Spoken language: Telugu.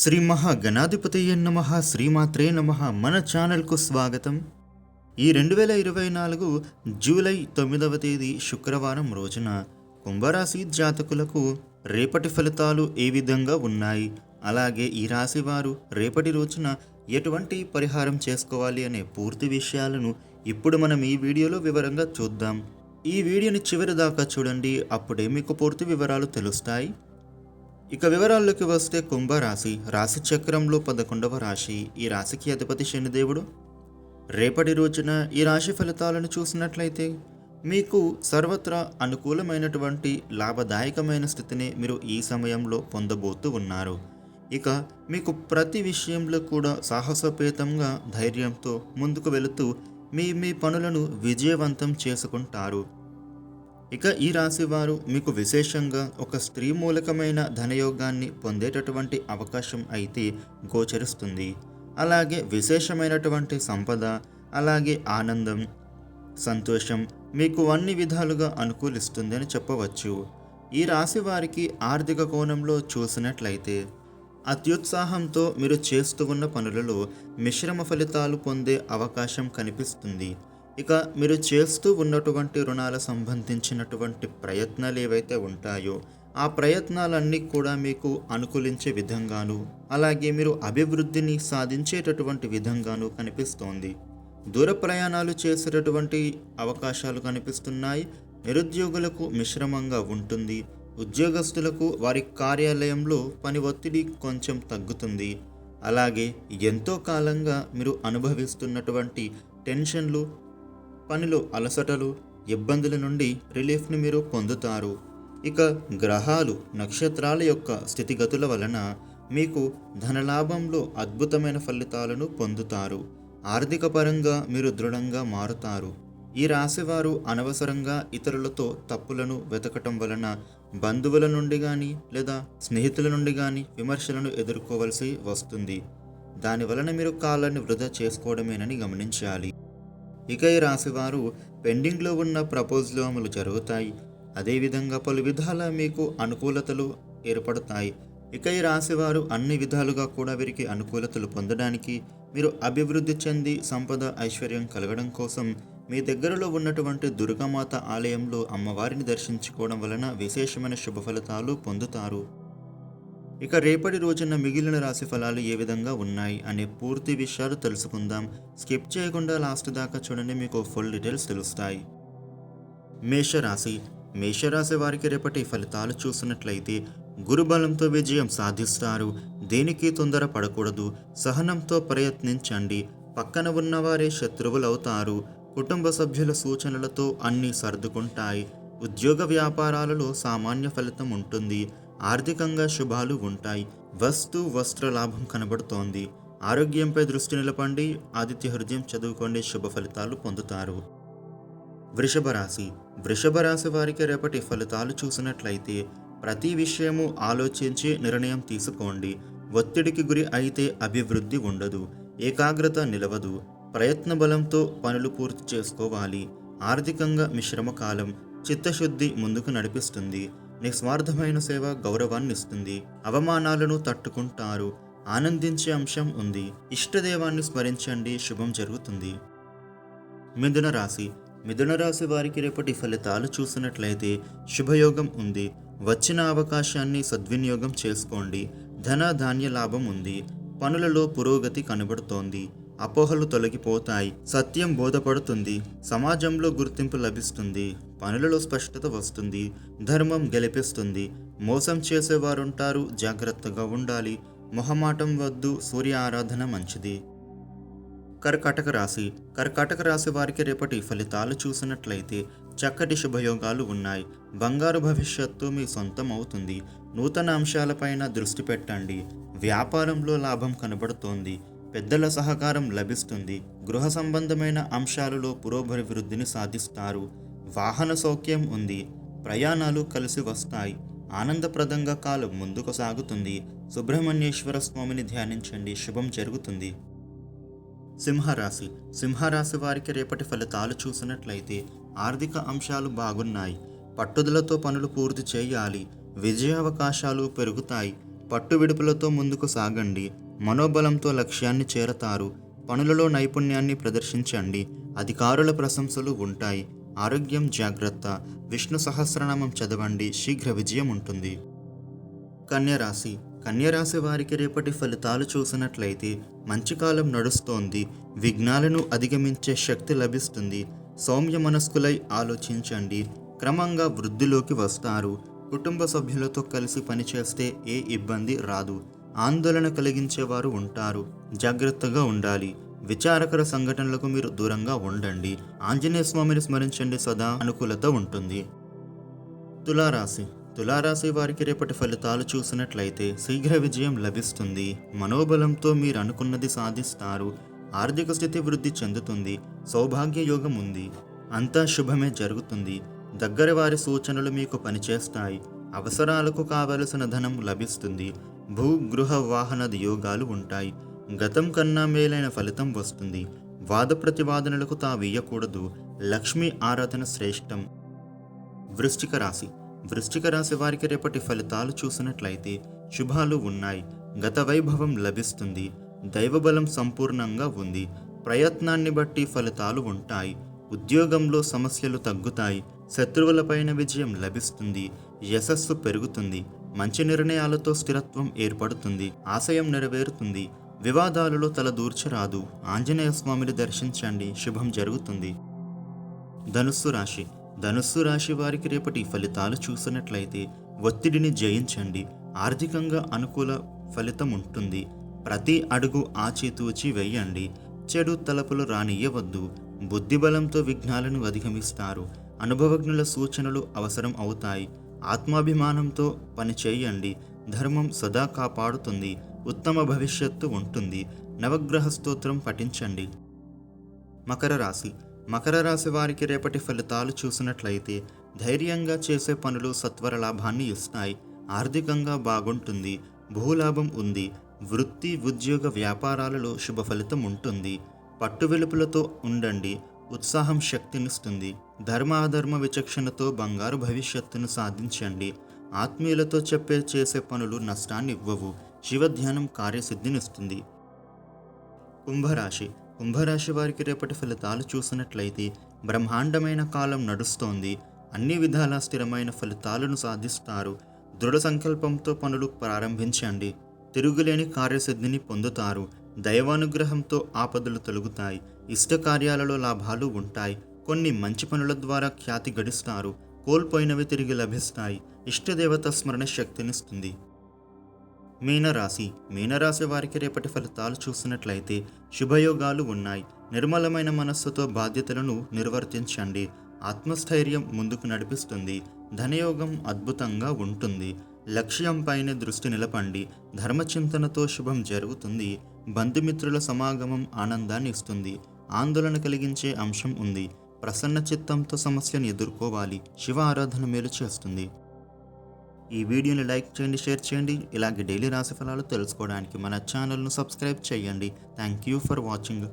శ్రీ మహాగణాధిపతయ నమ శ్రీమాత్రే నమ మన ఛానల్కు స్వాగతం. ఈ రెండు వేల ఇరవై నాలుగు జూలై తొమ్మిదవ తేదీ శుక్రవారం రోజున కుంభరాశి జాతకులకు రేపటి ఫలితాలు ఏ విధంగా ఉన్నాయి? అలాగే ఈ రాశి వారు రేపటి రోజున ఎటువంటి పరిహారం చేసుకోవాలి అనే పూర్తి విషయాలను ఇప్పుడు మనం ఈ వీడియోలో వివరంగా చూద్దాం. ఈ వీడియోని చివరి దాకా చూడండి అప్పుడే మీకు పూర్తి వివరాలు తెలుస్తాయి. ఇక వివరాల్లోకి వస్తే కుంభరాశి రాశి చక్రంలో పదకొండవ రాశి. ఈ రాశికి అధిపతి శనిదేవుడు. రేపటి రోజున ఈ రాశి ఫలితాలను చూసినట్లయితే మీకు సర్వత్రా అనుకూలమైనటువంటి లాభదాయకమైన స్థితిని మీరు ఈ సమయంలో పొందబోతూ ఉన్నారు. ఇక మీకు ప్రతి విషయంలో కూడా సాహసోపేతంగా ధైర్యంతో ముందుకు వెళుతూ మీ మీ పనులను విజయవంతం చేసుకుంటారు. ఇక ఈ రాశి వారు మీకు విశేషంగా ఒక స్త్రీ మూలకమైన ధనయోగాన్ని పొందేటటువంటి అవకాశం అయితే గోచరిస్తుంది. అలాగే విశేషమైనటువంటి సంపద అలాగే ఆనందం సంతోషం మీకు అన్ని విధాలుగా అనుకూలిస్తుంది అని చెప్పవచ్చు. ఈ రాశి వారికి ఆర్థిక కోణంలో చూసినట్లయితే అత్యుత్సాహంతో మీరు చేస్తూ ఉన్న పనులలో మిశ్రమ ఫలితాలు పొందే అవకాశం కనిపిస్తుంది. ఇక మీరు చేస్తూ ఉన్నటువంటి రుణాల సంబంధించినటువంటి ప్రయత్నాలు ఏవైతే ఉంటాయో ఆ ప్రయత్నాలన్నీ కూడా మీకు అనుకూలించే విధంగాను అలాగే మీరు అభివృద్ధిని సాధించేటటువంటి విధంగాను కనిపిస్తోంది. దూర ప్రయాణాలు చేసేటటువంటి అవకాశాలు కనిపిస్తున్నాయి. నిరుద్యోగులకు మిశ్రమంగా ఉంటుంది. ఉద్యోగస్తులకు వారి కార్యాలయంలో పని ఒత్తిడి కొంచెం తగ్గుతుంది. అలాగే ఎంతో కాలంగా మీరు అనుభవిస్తున్నటువంటి టెన్షన్లు పనిలో అలసటలు ఇబ్బందుల నుండి రిలీఫ్ని మీరు పొందుతారు. ఇక గ్రహాలు నక్షత్రాల యొక్క స్థితిగతుల వలన మీకు ధనలాభంలో అద్భుతమైన ఫలితాలను పొందుతారు. ఆర్థిక పరంగా మీరు దృఢంగా మారుతారు. ఈ రాశివారు అనవసరంగా ఇతరులతో తప్పులను వెతకటం వలన బంధువుల నుండి కానీ లేదా స్నేహితుల నుండి కానీ విమర్శలను ఎదుర్కోవలసి వస్తుంది. దాని వలన మీరు కాలాన్ని వృధా చేసుకోవడమేనని గమనించాలి. ఇక ఈ రాశివారు పెండింగ్లో ఉన్న ప్రపోజల్ అమలు జరుగుతాయి. అదేవిధంగా పలు విధాల మీకు అనుకూలతలు ఏర్పడతాయి. ఇక ఈ రాశివారు అన్ని విధాలుగా కూడా వీరికి అనుకూలతలు పొందడానికి మీరు అభివృద్ధి చెంది సంపద ఐశ్వర్యం కలగడం కోసం మీ దగ్గరలో ఉన్నటువంటి దుర్గామాత ఆలయంలో అమ్మవారిని దర్శించుకోవడం వలన విశేషమైన శుభ ఫలితాలు పొందుతారు. ఇక రేపటి రోజున మిగిలిన రాశి ఫలాలు ఏ విధంగా ఉన్నాయి అనే పూర్తి విషయాలు తెలుసుకుందాం. స్కిప్ చేయకుండా లాస్ట్ దాకా చూడండి మీకు ఫుల్ డీటెయిల్స్ తెలుస్తాయి. మేషరాశి. మేషరాశి వారికి రేపటి ఫలితాలు చూసినట్లయితే గురుబలంతో విజయం సాధిస్తారు. దేనికి తొందర పడకూడదు. సహనంతో ప్రయత్నించండి. పక్కన ఉన్నవారే శత్రువులవుతారు కుటుంబ సభ్యుల సూచనలతో అన్నీ సర్దుకుంటాయి. ఉద్యోగ వ్యాపారాలలో సామాన్య ఫలితం ఉంటుంది. ఆర్థికంగా శుభాలు ఉంటాయి. వస్తు వస్త్ర లాభం కనబడుతోంది. ఆరోగ్యంపై దృష్టి నిలపండి. ఆదిత్య హృదయం చదువుకోండి. శుభ ఫలితాలు పొందుతారు. వృషభ రాశి. వృషభ రాశి వారికి రేపటి ఫలితాలు చూసినట్లయితే ప్రతి విషయము ఆలోచించి నిర్ణయం తీసుకోండి. ఒత్తిడికి గురి అయితే అభివృద్ధి ఉండదు. ఏకాగ్రత నిలవదు. ప్రయత్న బలంతో పనులు పూర్తి చేసుకోవాలి. ఆర్థికంగా మిశ్రమ కాలం చిత్తశుద్ధి ముందుకు నడిపిస్తుంది. నిస్వార్థమైన సేవ గౌరవాన్ని ఇస్తుంది అవమానాలను తట్టుకుంటారు. ఆనందించే అంశం ఉంది. ఇష్టదేవాన్ని స్మరించండి. శుభం జరుగుతుంది. మిథున రాశి. మిథున రాశి వారికి రేపటి ఫలితాలు చూసినట్లయితే శుభయోగం ఉంది. వచ్చిన అవకాశాన్ని సద్వినియోగం చేసుకోండి. ధన ధాన్య లాభం ఉంది. పనులలో పురోగతి కనబడుతోంది. అపోహలు తొలగిపోతాయి. సత్యం బోధపడుతుంది. సమాజంలో గుర్తింపు లభిస్తుంది. పనులలో స్పష్టత వస్తుంది. ధర్మం గెలిపిస్తుంది. మోసం చేసేవారుంటారు. జాగ్రత్తగా ఉండాలి. మొహమాటం వద్దు. సూర్య ఆరాధన మంచిది. కర్కాటక రాశి. కర్కాటక రాశి వారికి రేపటి ఫలితాలు చూసినట్లయితే చక్కటి శుభయోగాలు ఉన్నాయి. బంగారు భవిష్యత్తు మీ సొంతం అవుతుంది. నూతన అంశాలపైన దృష్టి పెట్టండి. వ్యాపారంలో లాభం కనబడుతోంది. పెద్దల సహకారం లభిస్తుంది. గృహ సంబంధమైన అంశాలలో పురోభివృద్ధిని సాధిస్తారు. వాహన సౌఖ్యం ఉంది. ప్రయాణాలు కలిసి వస్తాయి. ఆనందప్రదంగా కాలం ముందుకు సాగుతుంది. సుబ్రహ్మణ్యేశ్వర స్వామిని ధ్యానించండి. శుభం జరుగుతుంది. సింహరాశి. సింహరాశి వారికి రేపటి ఫలితాలు చూసినట్లయితే ఆర్థిక అంశాలు బాగున్నాయి. పట్టుదలతో పనులు పూర్తి చేయాలి. విజయావకాశాలు పెరుగుతాయి. పట్టు విడుపులతో ముందుకు సాగండి. మనోబలంతో లక్ష్యాన్ని చేరతారు. పనులలో నైపుణ్యాన్ని ప్రదర్శించండి. అధికారుల ప్రశంసలు ఉంటాయి. ఆరోగ్యం జాగ్రత్త. విష్ణు సహస్రనామం చదవండి. శీఘ్ర విజయం ఉంటుంది. కన్యరాశి. కన్యరాశి వారికి రేపటి ఫలితాలు చూసినట్లయితే మంచి కాలం నడుస్తోంది. విఘ్నాలను అధిగమించే శక్తి లభిస్తుంది. సౌమ్య మనస్కులై ఆలోచించండి. క్రమంగా వృద్ధిలోకి వస్తారు. కుటుంబ సభ్యులతో కలిసి పనిచేస్తే ఏ ఇబ్బంది రాదు. ఆందోళన కలిగించేవారు ఉంటారు. జాగ్రత్తగా ఉండాలి. విచారకర సంఘటనలకు మీరు దూరంగా ఉండండి. ఆంజనేయ స్వామిని స్మరించండి సదా అనుకూలత ఉంటుంది. తులారాశి. తులారాశి వారికి రేపటి ఫలితాలు చూసినట్లయితే శీఘ్ర విజయం లభిస్తుంది. మనోబలంతో మీరు అనుకున్నది సాధిస్తారు. ఆర్థిక స్థితి వృద్ధి చెందుతుంది. సౌభాగ్య యోగం ఉంది. అంతా శుభమే జరుగుతుంది. దగ్గర వారి సూచనలు మీకు పనిచేస్తాయి. అవసరాలకు కావలసిన ధనం లభిస్తుంది. భూగృహ వాహన యోగాలు ఉంటాయి. గతం కన్నా మేలైన ఫలితం వస్తుంది. వాద ప్రతివాదనలకు తావీయకూడదు లక్ష్మీ ఆరాధన శ్రేష్టం. వృశ్చిక రాశి. వృశ్చిక రాశి వారికి రేపటి ఫలితాలు చూసినట్లయితే శుభాలు ఉన్నాయి. గత వైభవం లభిస్తుంది. దైవబలం సంపూర్ణంగా ఉంది. ప్రయత్నాన్ని బట్టి ఫలితాలు ఉంటాయి. ఉద్యోగంలో సమస్యలు తగ్గుతాయి. శత్రువులపైన విజయం లభిస్తుంది. యశస్సు పెరుగుతుంది. మంచి నిర్ణయాలతో స్థిరత్వం ఏర్పడుతుంది ఆశయం నెరవేరుతుంది వివాదాలలో తల దూర్చరాదు. ఆంజనేయ స్వామిని దర్శించండి శుభం జరుగుతుంది. ధనుస్సు రాశి. ధనుస్సు రాశి వారికి రేపటి ఫలితాలు చూసినట్లయితే ఒత్తిడిని జయించండి. ఆర్థికంగా అనుకూల ఫలితం ఉంటుంది. ప్రతి అడుగు ఆచితూచి వెయ్యండి చెడు తలపులు రానియ్యవద్దు. బుద్ధిబలంతో విఘ్నాలను అధిగమిస్తారు. అనుభవజ్ఞుల సూచనలు అవసరం అవుతాయి. ఆత్మాభిమానంతో పని చేయండి. ధర్మం సదా కాపాడుతుంది. ఉత్తమ భవిష్యత్తు ఉంటుంది. నవగ్రహ స్తోత్రం పఠించండి. మకర రాశి. మకర రాశి వారికి రేపటి ఫలితాలు చూసినట్లయితే ధైర్యంగా చేసే పనులు సత్వర లాభాన్ని ఇస్తాయి. ఆర్థికంగా బాగుంటుంది. భూలాభం ఉంది. వృత్తి ఉద్యోగ వ్యాపారాలలో శుభ ఫలితం ఉంటుంది. పట్టు వెలుపులతో ఉండండి. ఉత్సాహం శక్తినిస్తుంది. ధర్మాధర్మ విచక్షణతో బంగారు భవిష్యత్తును సాధించండి. ఆత్మీయులతో చెప్పే చేసే పనులు నష్టాన్ని ఇవ్వవు. శివధ్యానం కార్యసిద్ధినిస్తుంది. కుంభరాశి. కుంభరాశి వారికి రేపటి ఫలితాలు చూసినట్లయితే బ్రహ్మాండమైన కాలం నడుస్తోంది. అన్ని విధాల స్థిరమైన ఫలితాలను సాధిస్తారు. దృఢ సంకల్పంతో పనులు ప్రారంభించండి. తిరుగులేని కార్యసిద్ధిని పొందుతారు. దైవానుగ్రహంతో ఆపదలు తొలుగుతాయి. ఇష్ట కార్యాలలో లాభాలు ఉంటాయి. కొన్ని మంచి పనుల ద్వారా ఖ్యాతి గడిస్తారు. కోల్పోయినవి తిరిగి లభిస్తాయి. ఇష్టదేవత స్మరణ శక్తినిస్తుంది మీనరాశి. మీనరాశి వారికి రేపటి ఫలితాలు చూసినట్లయితే శుభయోగాలు ఉన్నాయి. నిర్మలమైన మనస్సుతో బాధ్యతలను నిర్వర్తించండి. ఆత్మస్థైర్యం ముందుకు నడిపిస్తుంది. ధనయోగం అద్భుతంగా ఉంటుంది. లక్ష్యంపైనే దృష్టి నిలపండి. ధర్మచింతనతో శుభం జరుగుతుంది. బంధుమిత్రుల సమాగమం ఆనందాన్ని ఇస్తుంది. ఆందోళన కలిగించే అంశం ఉంది. ప్రసన్న చిత్తంతో సమస్యను ఎదుర్కోవాలి. శివ ఆరాధన మేలు చేస్తుంది. ఈ వీడియోని లైక్ చేయండి షేర్ చేయండి. ఇలాగే డైలీ రాశిఫలాలు తెలుసుకోవడానికి మన ఛానల్ను సబ్స్క్రైబ్ చేయండి. Thank you for watching.